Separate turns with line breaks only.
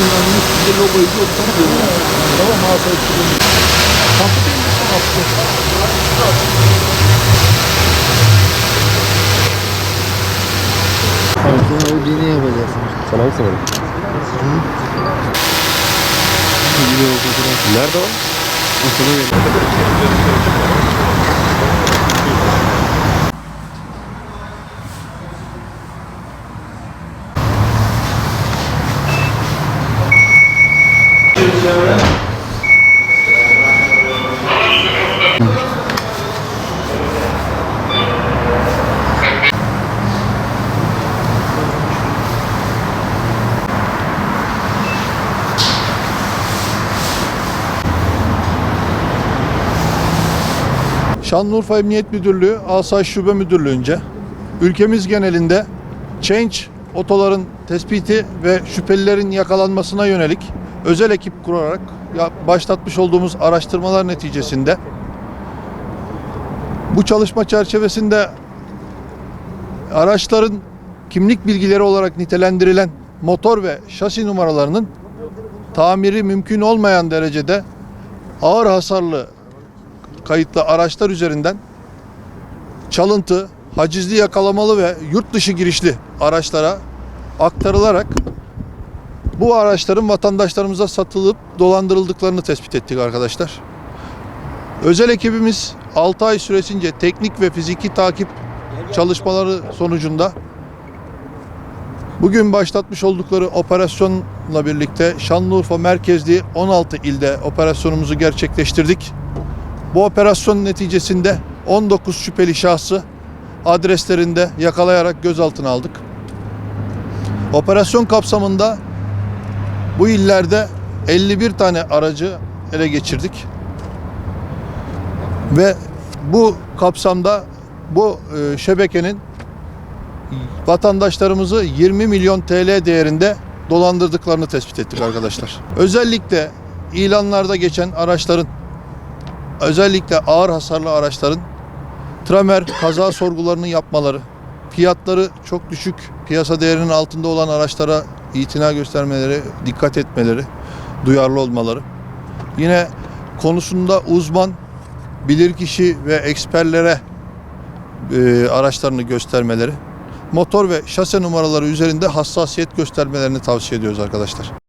binanın üstünde logoyu gösteriyor. Tamam asayı kullanıyor. Kapı değil mi?
Sonra o dini yapacaksın.
Sen hangisini
fotoğraf.
Nerede o?
Okula geliyor.
Şanlıurfa Emniyet Müdürlüğü, Asayiş Şube Müdürlüğü'nce ülkemiz genelinde change otoların tespiti ve şüphelilerin yakalanmasına yönelik özel ekip kurarak başlatmış olduğumuz araştırmalar neticesinde bu çalışma çerçevesinde araçların kimlik bilgileri olarak nitelendirilen motor ve şasi numaralarının tamiri mümkün olmayan derecede ağır hasarlı kayıtlı araçlar üzerinden çalıntı, hacizli yakalamalı ve yurt dışı girişli araçlara aktarılarak bu araçların vatandaşlarımıza satılıp dolandırıldıklarını tespit ettik arkadaşlar. Özel ekibimiz 6 ay süresince teknik ve fiziki takip çalışmaları sonucunda bugün başlatmış oldukları operasyonla birlikte Şanlıurfa merkezli 16 ilde operasyonumuzu gerçekleştirdik. Bu operasyon neticesinde 19 şüpheli şahsı adreslerinde yakalayarak gözaltına aldık. Operasyon kapsamında bu illerde 51 tane aracı ele geçirdik. Ve bu kapsamda bu e, şebekenin vatandaşlarımızı 20 milyon TL değerinde dolandırdıklarını tespit ettik arkadaşlar. Özellikle ilanlarda geçen araçların özellikle ağır hasarlı araçların tramer kaza sorgularını yapmaları, fiyatları çok düşük, piyasa değerinin altında olan araçlara itina göstermeleri, dikkat etmeleri, duyarlı olmaları. Yine konusunda uzman, bilirkişi ve eksperlere e, araçlarını göstermeleri, motor ve şase numaraları üzerinde hassasiyet göstermelerini tavsiye ediyoruz arkadaşlar.